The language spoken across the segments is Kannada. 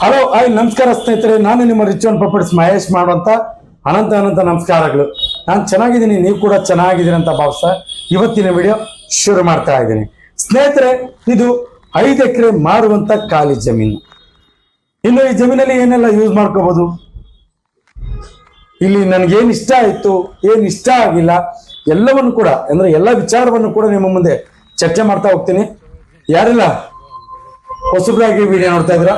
ಹಲೋ ಹಾಯ್ ನಮಸ್ಕಾರ ಸ್ನೇಹಿತರೆ. ನಾನು ನಿಮ್ಮ ರಿಚನ್ ಪ್ರಾಪರ್ಟೀಸ್ ಮಹೇಶ್ ಮಾಡುವಂತ ಅನಂತ ಅನಂತ ನಮಸ್ಕಾರಗಳು. ನಾನು ಚೆನ್ನಾಗಿದ್ದೀನಿ, ನೀವು ಕೂಡ ಚೆನ್ನಾಗಿದ್ದೀರಿ ಅಂತ ಭಾವಿಸ್ತಾ ಇವತ್ತಿನ ವಿಡಿಯೋ ಶುರು ಮಾಡ್ತಾ ಇದ್ದೀನಿ. ಸ್ನೇಹಿತರೆ, ಇದು ಐದು ಎಕರೆ ಮಾರುವಂತ ಖಾಲಿ ಜಮೀನು. ಇನ್ನು ಈ ಜಮೀನಲ್ಲಿ ಏನೆಲ್ಲ ಯೂಸ್ ಮಾಡ್ಕೋಬಹುದು ಇಲ್ಲಿ ನನಗೇನು ಇಷ್ಟ ಆಯಿತು, ಏನು ಇಷ್ಟ ಆಗಿಲ್ಲ, ಎಲ್ಲವನ್ನು ಕೂಡ, ಅಂದ್ರೆ ಎಲ್ಲ ವಿಚಾರವನ್ನು ಕೂಡ ನಿಮ್ಮ ಮುಂದೆ ಚರ್ಚೆ ಮಾಡ್ತಾ ಹೋಗ್ತೀನಿ. ಯಾರೆಲ್ಲ? ಹೊಸಬ್ರಾಗಿ ವಿಡಿಯೋ ನೋಡ್ತಾ ಇದ್ರ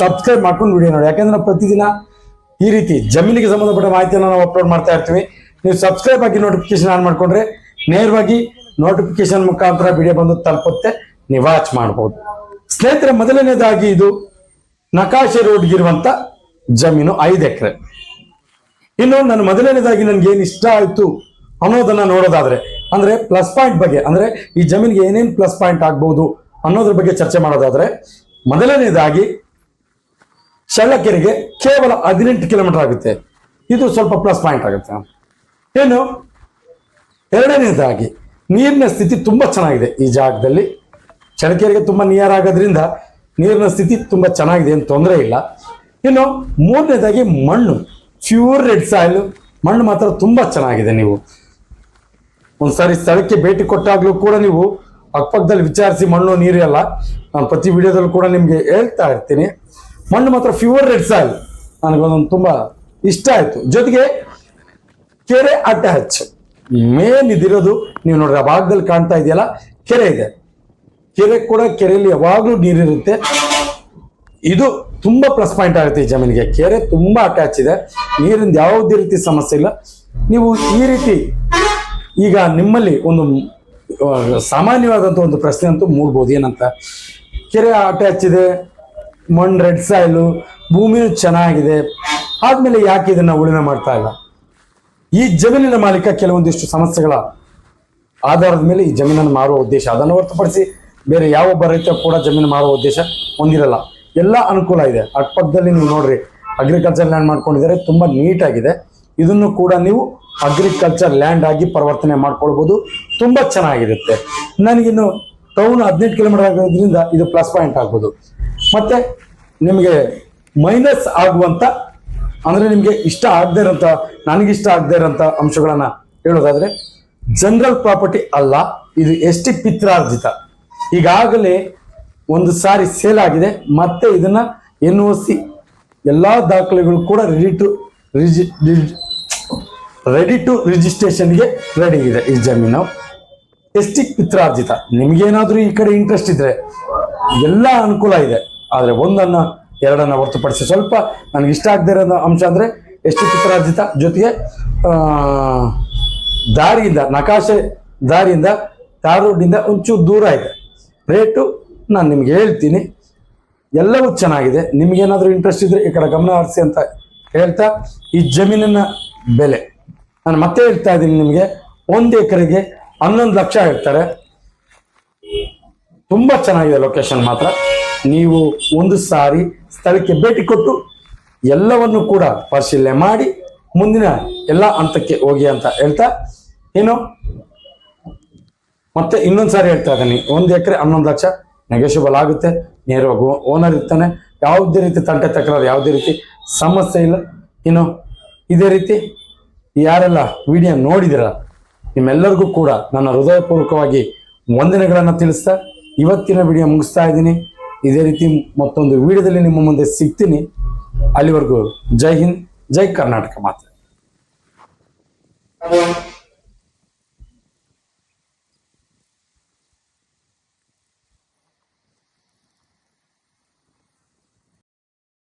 ಸಬ್ಸ್ಕ್ರೈಬ್ ಮಾಡ್ಕೊಂಡು ವಿಡಿಯೋ ನೋಡಿ. ಯಾಕಂದ್ರೆ ಪ್ರತಿದಿನ ಈ ರೀತಿ ಜಮೀನಿಗೆ ಸಂಬಂಧಪಟ್ಟ ಮಾಹಿತಿಯನ್ನು ನಾವು ಅಪ್ಲೋಡ್ ಮಾಡ್ತಾ ಇರ್ತೀವಿ. ನೀವು ಸಬ್ಸ್ಕ್ರೈಬ್ ಆಗಿ ನೋಟಿಫಿಕೇಶನ್ ಆನ್ ಮಾಡ್ಕೊಂಡ್ರೆ ನೇರವಾಗಿ ನೋಟಿಫಿಕೇಶನ್ ಮುಖಾಂತರ ವಿಡಿಯೋ ಬಂದು ತಲುಪುತ್ತೆ. ನೀವು ವಾಚ್ ಮಾಡಬಹುದು ಸ್ನೇಹಿತರೆ, ಮೊದಲನೇದಾಗಿ ಇದು ನಕಾಶೆ ರೋಡ್ಗಿರುವಂತ ಜಮೀನು ಐದು ಎಕರೆ. ಇನ್ನು ನಾನು ಮೊದಲನೇದಾಗಿ ನನ್ಗೆ ಏನ್ ಇಷ್ಟ ಆಯ್ತು ಅನ್ನೋದನ್ನ ನೋಡೋದಾದ್ರೆ, ಅಂದ್ರೆ ಪ್ಲಸ್ ಪಾಯಿಂಟ್ ಬಗ್ಗೆ, ಅಂದ್ರೆ ಈ ಜಮೀನಿಗೆ ಏನೇನ್ ಪ್ಲಸ್ ಪಾಯಿಂಟ್ ಆಗ್ಬಹುದು ಅನ್ನೋದ್ರ ಬಗ್ಗೆ ಚರ್ಚೆ ಮಾಡೋದಾದ್ರೆ, ಮೊದಲನೇದಾಗಿ ಚಳ್ಳಕೆರೆಗೆ ಕೇವಲ ಹದಿನೆಂಟು ಕಿಲೋಮೀಟರ್ ಆಗುತ್ತೆ. ಇದು ಸ್ವಲ್ಪ ಪ್ಲಸ್ ಪಾಯಿಂಟ್ ಆಗುತ್ತೆ. ಏನು ಎರಡನೇದಾಗಿ, ನೀರಿನ ಸ್ಥಿತಿ ತುಂಬಾ ಚೆನ್ನಾಗಿದೆ ಈ ಜಾಗದಲ್ಲಿ. ಚಳ್ಳಕೆರೆಗೆ ತುಂಬಾ ನಿಯರ್ ಆಗೋದ್ರಿಂದ ನೀರಿನ ಸ್ಥಿತಿ ತುಂಬಾ ಚೆನ್ನಾಗಿದೆ, ಏನು ತೊಂದರೆ ಇಲ್ಲ. ಇನ್ನು ಮೂರನೇದಾಗಿ, ಮಣ್ಣು ಪ್ಯೂರ್ ರೆಡ್ ಸಾಯಿಲ್ ಮಣ್ಣು ಮಾತ್ರ ತುಂಬಾ ಚೆನ್ನಾಗಿದೆ ನೀವು. ಒಂದ್ಸಾರಿ ಸ್ಥಳಕ್ಕೆ ಭೇಟಿ ಕೊಟ್ಟಾಗ್ಲೂ ಕೂಡ ನೀವು ಅಕ್ಕಪಕ್ಕದಲ್ಲಿ ವಿಚಾರಿಸಿ ಮಣ್ಣು ನೀರು ಎಲ್ಲ ನಾನು ಪ್ರತಿ ವಿಡಿಯೋದಲ್ಲೂ ಕೂಡ ನಿಮಗೆ ಹೇಳ್ತಾ ಇರ್ತೀನಿ. ಮಣ್ಣು ಮಾತ್ರ ಫ್ಯೂವರ್ ರೆಡ್ ಸಾಯಿಲ್ ನನಗೊಂದೊಂದು ತುಂಬ ಇಷ್ಟ ಆಯಿತು. ಜೊತೆಗೆ ಕೆರೆ ಅಟ್ಯಾಚ್ ಮೇನ್ ಇದಿರೋದು ನೀವು ನೋಡ್ರಿ, ಆ ಭಾಗದಲ್ಲಿ ಕಾಣ್ತಾ ಇದೆಯಲ್ಲ, ಕೆರೆ ಇದೆ. ಕೆರೆ ಕೂಡ ಕೆರೆಯಲ್ಲಿ ಯಾವಾಗಲೂ ನೀರಿರುತ್ತೆ. ಇದು ತುಂಬ ಪ್ಲಸ್ ಪಾಯಿಂಟ್ ಆಗುತ್ತೆ ಈ ಜಮೀನಿಗೆ. ಕೆರೆ ತುಂಬ ಅಟ್ಯಾಚ್ ಇದೆ. ನೀರಿಂದ ಯಾವುದೇ ರೀತಿ ಸಮಸ್ಯೆ ಇಲ್ಲ. ನೀವು ಈ ರೀತಿ ಈಗ ನಿಮ್ಮಲ್ಲಿ ಒಂದು ಸಾಮಾನ್ಯವಾದಂಥ ಒಂದು ಪ್ರಶ್ನೆ ಅಂತೂ ಮೂಡ್ಬೋದು. ಏನಂತ? ಕೆರೆ ಅಟ್ಯಾಚ್ ಇದೆ ಮಣ್ಣು ರೆಡ್ ಸಾಯಿಲು, ಭೂಮಿನೂ ಚೆನ್ನಾಗಿದೆ. ಆದ್ಮೇಲೆ ಯಾಕೆ ಇದನ್ನ ಉಳುಮೆ ಮಾಡ್ತಾ ಇಲ್ಲ? ಈ ಜಮೀನಿನ ಮಾಲೀಕ ಕೆಲವೊಂದಿಷ್ಟು ಸಮಸ್ಯೆಗಳ ಆಧಾರದ ಮೇಲೆ ಈ ಜಮೀನನ್ನು ಮಾರುವ ಉದ್ದೇಶ ಅದನ್ನು ಹೊರತುಪಡಿಸಿ ಬೇರೆ ಯಾವೊಬ್ಬ ರೈತ ಕೂಡ ಜಮೀನು ಮಾರುವ ಉದ್ದೇಶ ಹೊಂದಿರಲ್ಲ. ಎಲ್ಲ ಅನುಕೂಲ ಇದೆ. ಅಕ್ಕಪಕ್ಕದಲ್ಲಿ ನೀವು ನೋಡ್ರಿ ಅಗ್ರಿಕಲ್ಚರ್ ಲ್ಯಾಂಡ್ ಮಾಡ್ಕೊಂಡಿದ್ದಾರೆ, ತುಂಬಾ ನೀಟಾಗಿದೆ ಇದನ್ನು ಕೂಡ ನೀವು ಅಗ್ರಿಕಲ್ಚರ್ ಲ್ಯಾಂಡ್ ಆಗಿ ಪರಿವರ್ತನೆ ಮಾಡ್ಕೊಳ್ಬೋದು. ತುಂಬಾ ಚೆನ್ನಾಗಿರುತ್ತೆ. ನನಗಿನ್ನು ಟೌನ್ ಹದಿನೆಂಟು ಕಿಲೋಮೀಟರ್ ಆಗೋದ್ರಿಂದ ಇದು ಪ್ಲಸ್ ಪಾಯಿಂಟ್ ಆಗ್ಬೋದು. ಮತ್ತೆ ನಿಮಗೆ ಮೈನಸ್ ಆಗುವಂತ, ಅಂದ್ರೆ ನಿಮಗೆ ಇಷ್ಟ ಆಗದೆ ಇರೋಂಥ, ನನಗಿಷ್ಟ ಆಗದೆ ಇರೋಂಥ ಅಂಶಗಳನ್ನ ಹೇಳೋದಾದ್ರೆ ಜನರಲ್ ಪ್ರಾಪರ್ಟಿ ಅಲ್ಲ, ಇದು ಎಸ್ ಟಿ ಪಿತ್ರಾರ್ಜಿತ. ಈಗಾಗಲೇ ಒಂದು ಸಾರಿ ಸೇಲ್ ಆಗಿದೆ, ಮತ್ತೆ ಇದನ್ನ ಎನ್ ಒ ಸಿ ಎಲ್ಲಾ ದಾಖಲೆಗಳು ಕೂಡ ರೆಡಿ ಟು ರಿಜಿ ರೆಡಿ ಟು ರಿಜಿಸ್ಟ್ರೇಷನ್ಗೆ ರೆಡಿ ಇದೆ ಈ ಜಮೀನು. ಎಸ್ ಟಿ ಪಿತ್ರಾರ್ಜಿತ, ನಿಮಗೇನಾದರೂ ಈ ಕಡೆ ಇಂಟ್ರೆಸ್ಟ್ ಇದ್ರೆ ಎಲ್ಲ ಅನುಕೂಲ ಇದೆ. ಆದರೆ ಒಂದನ್ನ ಎರಡನ್ನ ಹೊರತುಪಡಿಸಿ ಸ್ವಲ್ಪ ನನಗೆ ಇಷ್ಟ ಆಗದೇ ಇರೋ ಅಂಶ ಅಂದ್ರೆ ಟಿ ಪಿತ್ರಾರ್ಜಿತ ಜೊತೆಗೆ ದಾರಿಯಿಂದ, ನಕಾಶೆ ದಾರಿಯಿಂದ ತಾರ್ ರೋಡಿಂದ ಒಂಚೂರು ದೂರ ಇದೆ. ರೇಟು ನಾನು ನಿಮ್ಗೆ ಹೇಳ್ತೀನಿ. ಎಲ್ಲವೂ ಚೆನ್ನಾಗಿದೆ. ನಿಮಗೇನಾದರೂ ಇಂಟ್ರೆಸ್ಟ್ ಇದ್ರೆ ಈ ಕಡೆ ಗಮನ ಹರಿಸಿ ಅಂತ ಹೇಳ್ತಾ ಈ ಜಮೀನಿನ ಬೆಲೆ. ನಾನು ಮತ್ತೆ ಹೇಳ್ತಾ ಇದ್ದೀನಿ ನಿಮಗೆ, ಒಂದು ಎಕರೆಗೆ ಹನ್ನೊಂದು ಲಕ್ಷ ಹೇಳ್ತಾರೆ ತುಂಬ ಚೆನ್ನಾಗಿದೆ ಲೊಕೇಶನ್ ಮಾತ್ರ. ನೀವು ಒಂದು ಸಾರಿ ಸ್ಥಳಕ್ಕೆ ಭೇಟಿ ಕೊಟ್ಟು ಎಲ್ಲವನ್ನು ಕೂಡ ಪರಿಶೀಲನೆ ಮಾಡಿ, ಮುಂದಿನ ಎಲ್ಲ ಹಂತಕ್ಕೆ ಹೋಗಿ ಅಂತ ಹೇಳ್ತಾ ಏನು ಮತ್ತೆ ಇನ್ನೊಂದು ಸಾರಿ ಹೇಳ್ತಾ ಇದ್ದೀನಿ, ಒಂದು ಎಕರೆ ಹನ್ನೊಂದು ಲಕ್ಷ ನೆಗೆಷಬಲ್ ಆಗುತ್ತೆ, ನೇರವಾಗಿ ಓನರ್ ಇರ್ತಾನೆ, ಯಾವುದೇ ರೀತಿ ತಂಟೆ ತಕರಾರು, ಯಾವುದೇ ರೀತಿ ಸಮಸ್ಯೆ ಇಲ್ಲ. ಇನ್ನು ಇದೇ ರೀತಿ ಯಾರೆಲ್ಲ ವಿಡಿಯೋ ನೋಡಿದಿರ ನಿಮ್ಮೆಲ್ಲರಿಗೂ ಕೂಡ ನನ್ನ ಹೃದಯಪೂರ್ವಕವಾಗಿ ವಂದನೆಗಳನ್ನು ತಿಳಿಸ್ತಾ ಇವತ್ತಿನ ವಿಡಿಯೋ ಮುಗಿಸ್ತಾ ಇದ್ದೀನಿ. ಇದೇ ರೀತಿ ಮತ್ತೊಂದು ವಿಡಿಯೋದಲ್ಲಿ ನಿಮ್ಮ ಮುಂದೆ ಸಿಗ್ತೀನಿ. ಅಲ್ಲಿವರೆಗೂ ಜೈ ಹಿಂದ್, ಜೈ ಕರ್ನಾಟಕ ಮಾತ್ರ